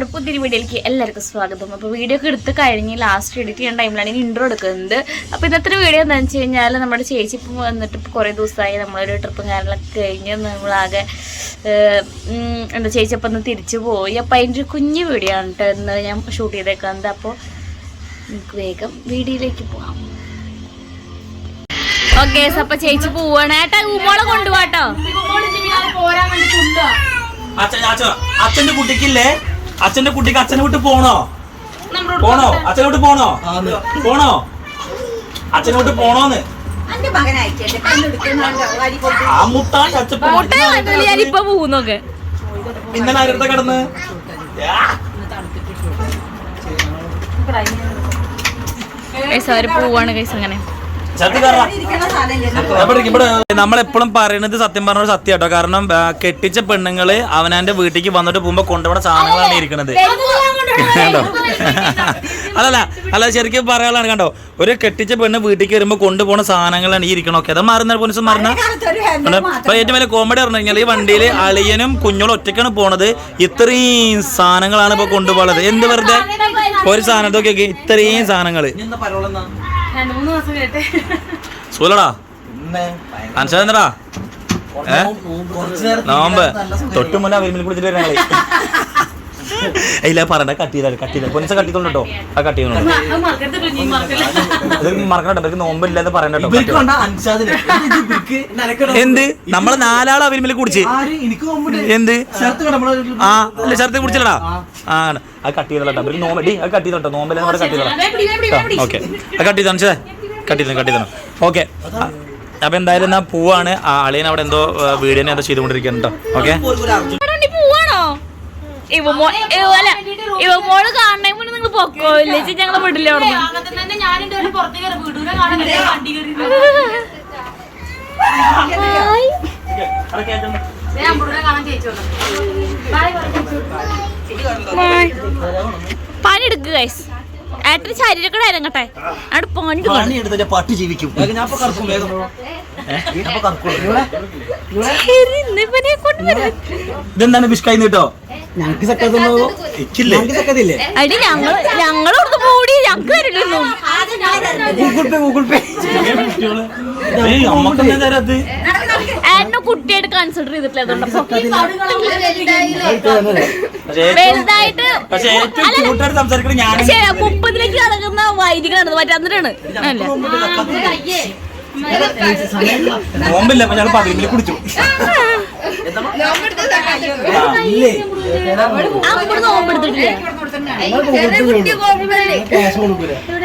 നമ്മുടെ പുതിയൊരു വീഡിയോയിലേക്ക് എല്ലാവർക്കും സ്വാഗതം. അപ്പോൾ വീഡിയോ ഒക്കെ എടുത്ത് കഴിഞ്ഞ് ലാസ്റ്റ് എഡിറ്റ് ചെയ്യുന്ന ടൈമിലാണ് ഇനി ഇൻട്രോ എടുക്കുന്നത്. അപ്പോൾ ഇന്നത്തെ വീഡിയോ എന്താണെന്ന് വെച്ച് കഴിഞ്ഞാൽ നമ്മുടെ ചേച്ചി ഇപ്പം വന്നിട്ട് ഇപ്പോൾ കുറേ ദിവസമായി നമ്മളൊരു ട്രിപ്പും കാര്യങ്ങളൊക്കെ കഴിഞ്ഞ് നമ്മളാകെ എന്താ ചേച്ചി അപ്പം ഒന്ന് തിരിച്ചു പോയി. അപ്പോൾ അതിന്റെ ഒരു കുഞ്ഞു വീഡിയോ ആണ് കേട്ടോ ഇന്ന് ഞാൻ ഷൂട്ട് ചെയ്തേക്കുന്നത്. അപ്പോൾ നമുക്ക് വേഗം വീഡിയോയിലേക്ക് പോകാം ഓക്കെ അപ്പൊ ചേച്ചി പോവാണ്. ഏട്ടാ ഉമ്മോളെ കൊണ്ടുപോട്ടോ അച്ഛന്റെ കുട്ടിക്കില്ലേ? അച്ഛന്റെ കുട്ടിക്ക് അച്ഛനെ വിട്ട് പോണോ? പോണോ? അച്ഛനെ വിട്ട് പോണോ? പോണോ? അച്ഛനെ വിട്ട് പോണോന്ന്? ആ മുട്ടാ അച്ഛൻ മുട്ട ഞാനിപ്പോ പോകുന്നൊക്കെ ഇന്നലെ ആരുടെ കിടന്ന്? കൈസ് അവർ പോവാണ് കൈസ് അങ്ങനെ. നമ്മളെപ്പോഴും പറയുന്നത് സത്യം പറഞ്ഞ സത്യം കേട്ടോ കാരണം കെട്ടിച്ച പെണ്ണുങ്ങൾ അവനാന്റെ വീട്ടിലേക്ക് വന്നിട്ട് പോകുമ്പോ കൊണ്ടുപോണ സാധനങ്ങളാണ് ഇരിക്കുന്നത് കണ്ടോ അല്ലല്ല അല്ല ശരിക്കും പറയാനാണ് കണ്ടോ ഒരു കെട്ടിച്ച പെണ്ണ് വീട്ടിലേക്ക് വരുമ്പോ കൊണ്ടുപോകുന്ന സാധനങ്ങളാണ് ഈ ഇരിക്കണൊക്കെ അത് മാറുന്ന പോലീസ് മാറുന്ന? ഇപ്പൊ ഏറ്റവും വലിയ കോമഡി പറഞ്ഞു കഴിഞ്ഞാൽ ഈ വണ്ടിയിൽ അളിയനും കുഞ്ഞോളും ഒറ്റയ്ക്കാണ് പോണത്. ഇത്രയും സാധനങ്ങളാണ് ഇപ്പൊ കൊണ്ടുപോകുന്നത് എന്ത് വെറുതെ? ഒരു സാധനം ഇതൊക്കെ ഇത്രയും സാധനങ്ങൾ. സൂലടാ അൻഷാ ഏ? നോമ്പ്. തൊട്ട് മുന്നേ വിരുമ്പിൽ കുളിച്ചിട്ട് വരാങ്ങളെ ഇല്ല പറയണ്ട കട്ട് ചെയ്താൽ കട്ട് ചെയ്താൽ പൊന്നിച്ച കട്ട്. ചെയ്തോണ്ടോ ആ കട്ട് ചെയ്യുന്നുണ്ടോ അത് മറക്കണ്ട ഇവർക്ക് നോമ്പില്ലെന്ന് പറയണ്ടോ. ഇത്. എന്ത്? നമ്മൾ നാലാളാ വിരുമ്പിൽ കുടിച്ച്. ആര്? എനിക്ക് മുമ്പ് എന്ത്? ആ അല്ല ശരത്ത് കുടിച്ചില്ലടാ. ആ. ആ കട്ട്. ചെയ്തോട്ടോ ഇവർക്ക് നോമ്പ് ഡി അത് കട്ട്. ചെയ്തോട്ടോ നോമ്പില്ലാതെ പറഞ്ഞ് കട്ട് ചെയ്തോളാം. ഓക്കെ. അത് കട്ട് ചെയ്തോ കട്ട് ചെയ്തോ കട്ട് ചെയ്തോ ഓക്കെ. അപ്പൊ എന്തായാലും എന്നാ പൂവാണ്. ആ അളിയൻ അവിടെ എന്തോ വീഡിയോ എന്തോ ചെയ്തുകൊണ്ടിരിക്കുന്നുണ്ടോ ഓക്കെ. ഇവ മോ ഇവ അല്ല ഇവ മോൾ കാണണേ മുന്നേ നിങ്ങൾ പൊക്കോ? ഇല്ലേച്ച് ഞങ്ങളെ വിടില്ല അവിടെ പണി എടുക്കുക ഏട്ടന് ശരീരക്കട ഇറങ്ങട്ടെ അവിടെ പണി എടുത്തിട്ട് പട്ടി ജീവിക്കും. ഞാൻ ഇതെന്താണ് ബിഷ്കായി കേട്ടോ ഞങ്ങക്ക് സക്കത്തില്ലേ അടി ഞങ്ങൾ ഞങ്ങൾ ഞങ്ങൾക്ക് തരില്ലല്ലോ ഗൂഗിൾ പേ ഗൂഗിൾ പേ. കുട്ടിയായിട്ട് കൺസിഡർ ചെയ്തിട്ടില്ല വലുതായിട്ട് മുപ്പതിലേക്ക് കടക്കുന്ന വൈദികനാണ്. മറ്റേ അന്നിട്ടാണ്. അല്ല. നോമ്പില്ല അപ്പൊ ഞങ്ങൾ പതിവിൽ കുടിച്ചു.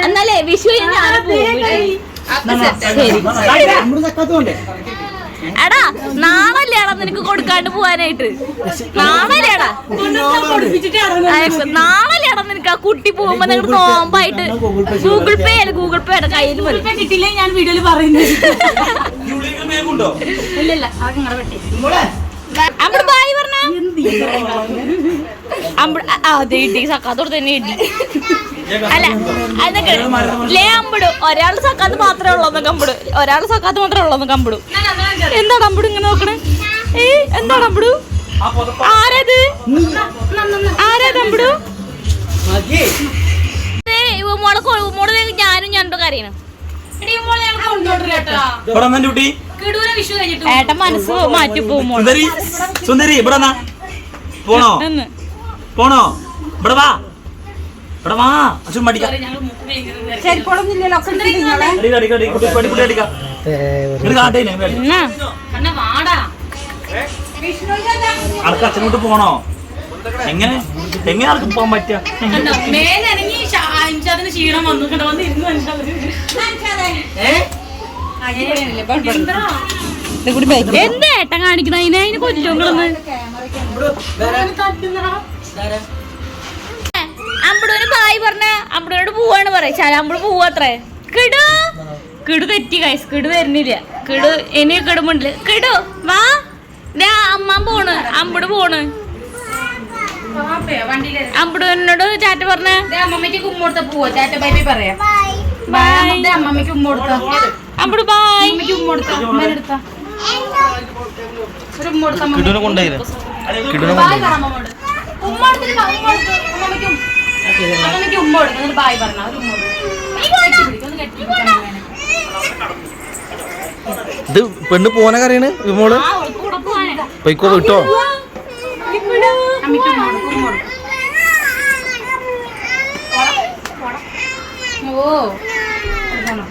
എന്നാലേ വിഷു എടാ നാളല്ലേടാ നിനക്ക് കൊടുക്കാണ്ട് പോവാനായിട്ട്? നാളല്ലേടാ നാളല്ലേടാ നിനക്ക് ആ കുട്ടി പോകുമ്പോ നിങ്ങൾ നോമ്പായിട്ട് ഗൂഗിൾ പേ അല്ല? ഗൂഗിൾ പേ ആണ് കയ്യിൽ മതി. കിട്ടില്ലേ ഞാൻ വീഡിയോയിൽ പറയുന്നത്. ഇല്ലല്ല അത് വെട്ടി. അമ്പട് ബായ് പറഞ്ഞ? അമ്പട് അതെ ഇടി സക്കാത്തോട് തന്നെ ഇടി. അല്ല അതൊക്കെ ലേ അമ്പട് ഒരാൾ സക്കാത്ത് മാത്രമേ ഉള്ളൂ കമ്പട് ഒരാൾ സക്കാത്ത് മാത്രമേ ഉള്ളൂ കമ്പിടും എന്താ അമ്പട് ഇങ്ങനെ നോക്കണേ? ഏ എന്താ അമ്പടു ആരത്? ആരാ അമ്പടു ഞാനും ഞണ്ടോ കഴിഞ്ഞിട്ട്. ഏട്ടൻ മനസ്സ് മാറ്റി പോകും മോൾ. സുന്ദരി സുന്ദരി ഇവിടെ പോണോ. പോണോ? ഇവിടെ വാ. ഇവിടെ വാ. അച്ഛൻ മടിക്കാം. അടിക്ക, അച്ഛനോട്ട് പോണോ? എങ്ങനെ എങ്ങനെ? ആർക്കും പോകാൻ പറ്റുക? ക്ഷീണം വന്നു. കണ്ടോ വന്ന് ഇരുന്ന് എന്താ ഏട്ടൻ കാണിക്കണ? അതിനെ അതിന് കൊല്ലുങ്ങളൊന്ന് അമ്പടൂന് ബായ് പറഞ്ഞ അമ്പടൂനോട് പോവാണ് പറയാ. ചാല അമ്പട് പോവാത്രേ. കിടു. കിടു തെറ്റി കൈസ് കിടു വരുന്നില്ല. കിടു ഇനി കിടുമുണ്ടില്ല കിടു വാ. ദേ അമ്മ പോണ്. അമ്പട് പോണ്. അമ്പടൂനോട് ചാറ്റ പറഞ്ഞേ. അമ്മമ്മക്ക് കുമ്മോടുത്ത പോവാ? ചാറ്റ ബൈ. ബൈ പറയാം ബൈ. ഉമ്മോടുത്ത അമ്പട് ബായ് അമ്മയ്ക്ക് ഉമ്മോടുത്ത ഉമ്മേനെടുത്ത ഒരു ഉമ്മോടുത്ത കിടുവിനെ കൊണ്ടുപോയില്ലേ കിടുവിനെ ബായ് കാണാം അമ്മമ്മോട് ഉമ്മോടുത്ത അമ്മയ്ക്ക് ഉമ്മ കൊടുക്കും. എന്നിട്ട് ബായ് പറഞ്ഞ ഒരു ഉമ്മ ഒന്ന് കെട്ടിപ്പിടിക്കാൻ ഇത് പെണ്ണ് പോവാനൊക്കെ കറിയാണ് വിമോൾ പൊയ്ക്കോ വിട്ടോ? കൊടുക്കും. ഉമ്മ കൊടുക്കും. ഓ ഇതാണോ?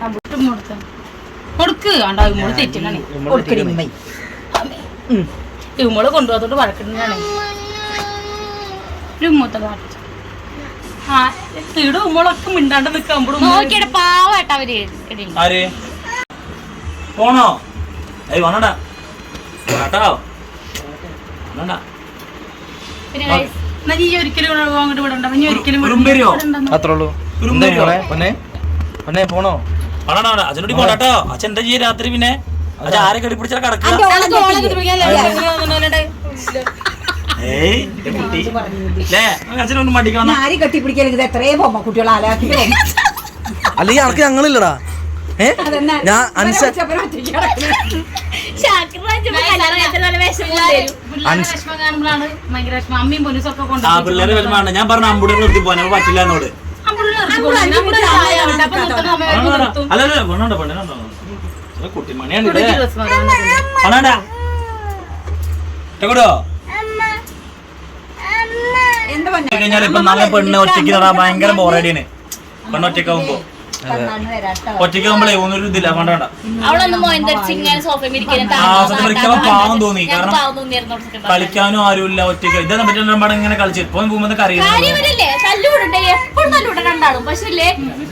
ആ, ബുട്ട് ഉമ്മ കൊടുക്ക. ആണ്ടാ ഇമ്മോൾ തെറ്റിനാണ് ഇമ്മോൾ കൊണ്ടുപോകത്തോട്ട് വഴക്കിടുന്നതാണ്. ഒരു ഉമ്മത്തെ കാട്ടിച്ചു ആ തീടെ ഉമ്മളൊക്കെ മിണ്ടാണ്ട് നിൽക്കാൻ നോക്കിയുടെ പാവാട്ട അവർ പോണോ? ഏയ് വന്നടാ. കേട്ടോ വന്നടാ പിന്നെ guys, എന്നാ നീ ഒരിക്കലും അങ്ങോട്ട് വിടണ്ട. നീ ഒരിക്കലും വിടണ്ട. അത്രേ ഉള്ളൂ. ഒരു എന്താ പൊന്നെ? പൊന്നെ പോണോ? വന്നടാ അച്ഛനോട് പോടാട്ടോ അച്ഛൻ എന്താ ചെയ്യ രാത്രി പിന്നെ? അച്ഛൻ ആരെ കടി പിടിച്ചാൽ കടക്കുക അച്ഛനൊന്നും മടിക്കണം. അല്ലെങ്കിൽ അനക്ക് ഞങ്ങളില്ലടാ. ഏ? ഞാൻ അൻസ പിള്ളേരെ വിഷമാണ് ഞാൻ പറഞ്ഞ അമ്പൂടെ നിർത്തി പോകാൻ പറ്റില്ല എന്നോട്. അമ്പുള്ളി നിർത്തി കൊടുക്കും. നമ്മുടെ ചായ ഉണ്ട്. അപ്പൊ നിർത്തുന്ന അമ്മ വരുമ്പോ നിർത്തും. അല്ല അല്ല. വേണോണ്ട പെണ്ണുണ്ടോ കുട്ടിമണിയാണ് കൂടോ കഴിഞ്ഞാൽ ഇപ്പൊ നല്ല പെണ്ണ് ഒറ്റയ്ക്ക് ഭയങ്കര ബോറടിയാണ് പെണ്ണ് ഒന്നൊരു ഇതില്ല വേണ്ട വേണ്ട. അവളൊന്ന് ഇങ്ങനെ സോഫയിൽ ആ, പാവം തോന്നി. കാരണം. കളിക്കാനും ആരുമില്ല ഒറ്റയ്ക്ക്. പറ്റി ഇങ്ങനെ കളിച്ചു. ഇപ്പൊ പോകുമ്പോ എപ്പോഴും തല്ലുകൂടെ പക്ഷെ ഇല്ലേ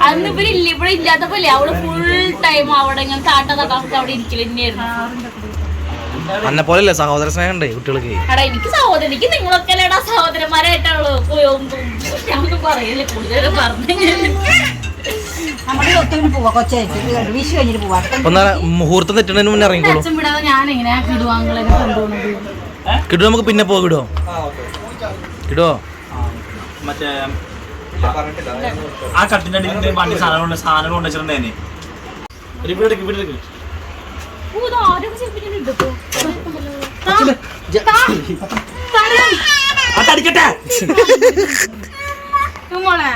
അന്ന് ഇവരില്ല? ഇവിടെ ഇല്ലാത്തപ്പോലെ അവൾ ഫുൾ ടൈം അവിടെ ഇങ്ങനെ താട്ട അവിടെ ഇരിക്കൽ തന്നെയായിരുന്നു. അന്നെ പോലല്ലേ സഹോദര സ്നേഹം ഉണ്ട് കുട്ടികൾക്ക് എനിക്ക് സഹോദരൻ എനിക്ക് നിങ്ങളൊക്കെ സഹോദരന്മാരായിട്ടാണല്ലോ ഞാൻ പറയല്ലേ കൂടുതൽ പറഞ്ഞു നമ്മുടെ ഒത്തുവിന് പോവാ കൊച്ചായിട്ട് വിഷു കഴിഞ്ഞിട്ട് പോവാ. ഒന്നാ മുഹൂർത്തം തെറ്റുന്നതിന് മുന്നേ ഇറങ്ങിക്കോളൂ. അച്ഛൻ വിടാതെ ഞാൻ എങ്ങനെയാ കിടുവാങ്ങളെ കൊണ്ടുപോകുന്നത് കിടുവോ നമുക്ക് പിന്നെ പോ കിടോ കിടോ മറ്റേ ആ കട്ടിന്റെ അടിയിൽ വണ്ടി സാധനങ്ങൾ കൊണ്ട് സാധനം കൊണ്ട് വെച്ചിട്ടുണ്ടേനെ ഒരു ഇവിടെ എടുക്ക്, ഇവിടെ എടുക്ക്. മോളെ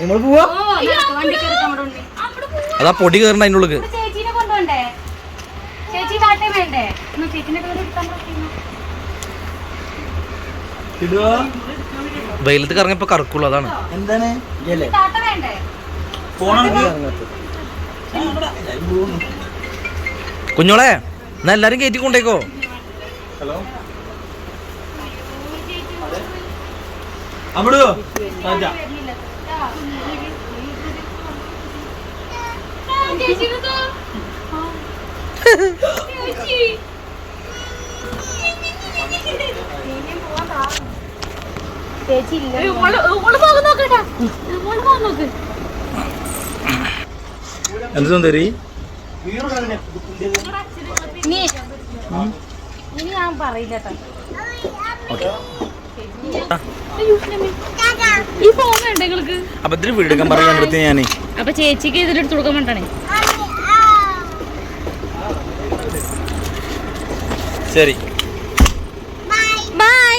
നമ്മൾ പോവാ? അതാ പൊടി കയറണ്ട അതിന്റെ ഉള്ളിൽ വെയിലത്ത് കറങ്ങിയപ്പോ കറക്കുള്ളൂ അതാണ്. എന്താണ്? കുഞ്ഞോളെ എന്നാ എല്ലാരും കയറ്റി കൊണ്ടേക്കോ. അവിടോ. എന്ത് സുന്ദരി? ഇനി ഞാൻ പറയില്ല കേട്ടോ. ഈ ഫോൺ വേണ്ട നിങ്ങൾക്ക് അപ്പൊ ഇതിന് വീടെടുക്കാൻ പറയാൻ അടുത്ത് ഞാനേ? അപ്പൊ ചേച്ചിക്ക് ഇതിലെടുത്ത് കൊടുക്കാൻ വേണ്ടണേ. ശരി. ബൈ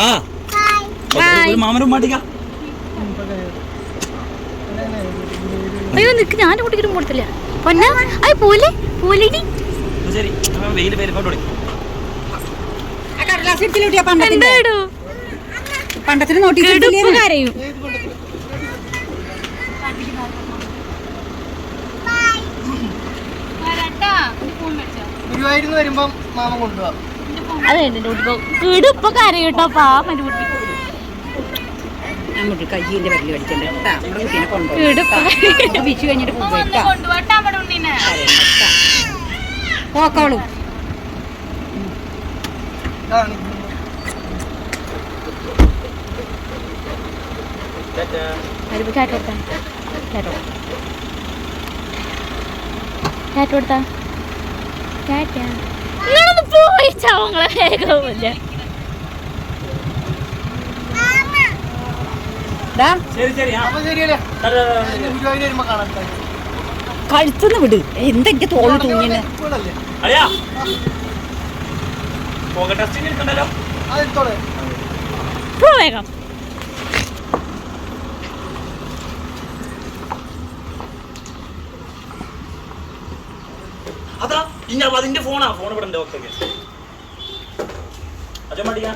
ആ. ഒരു മാമനും മാട്ടിക്കാം അയ്യോ നിക്ക് ഞാൻ കുട്ടിക്കും കൊടുത്തില്ല. പൊന്ന? അയ്യ പോലെ പോലെടി ശരി. വെയിൽ വെയിൽ കൊണ്ടുപോയി കടലാസ് എടുത്തില്ല പണ്ടത്തിന്റെ പണ്ടത്തിന് നോട്ടീസ് കരയും ഗുരുവായൂരിന്ന് വരുമ്പം മാമ കൊണ്ടുപോവാം അതെ എന്റെ കുട്ടി കെടുപ്പ് കരയും കേട്ടോ പാമ്പ് എന്റെ കുട്ടി നമുക്ക് കയ്യിന്റെ വരൽ വലിക്കണ്ട കേട്ടാ നമ്മുടെ കുട്ടീനെ കൊണ്ടുപോകും വിഷു കഴിഞ്ഞിട്ട് ഉണ്ണീനെ പോക്കോളും ഇതാണ്. അതിപ്പോ കാറ്റ് കൊടുത്താ. കാറ്റാ നിങ്ങളൊന്ന് പോയി ചവങ്ങളെ വേഗമില്ല കഴുത്തുനിന്ന് വിട്. എന്തെങ്കിലും തോൾ തൂങ്ങിന് എടുക്കണ്ടല്ലോ? അത് ഇനി അതിന്റെ ഫോണാ ഫോൺ ഇവിടെ ഉണ്ട് ഓക്കെ ഓക്കെ അജോ മടിയാ.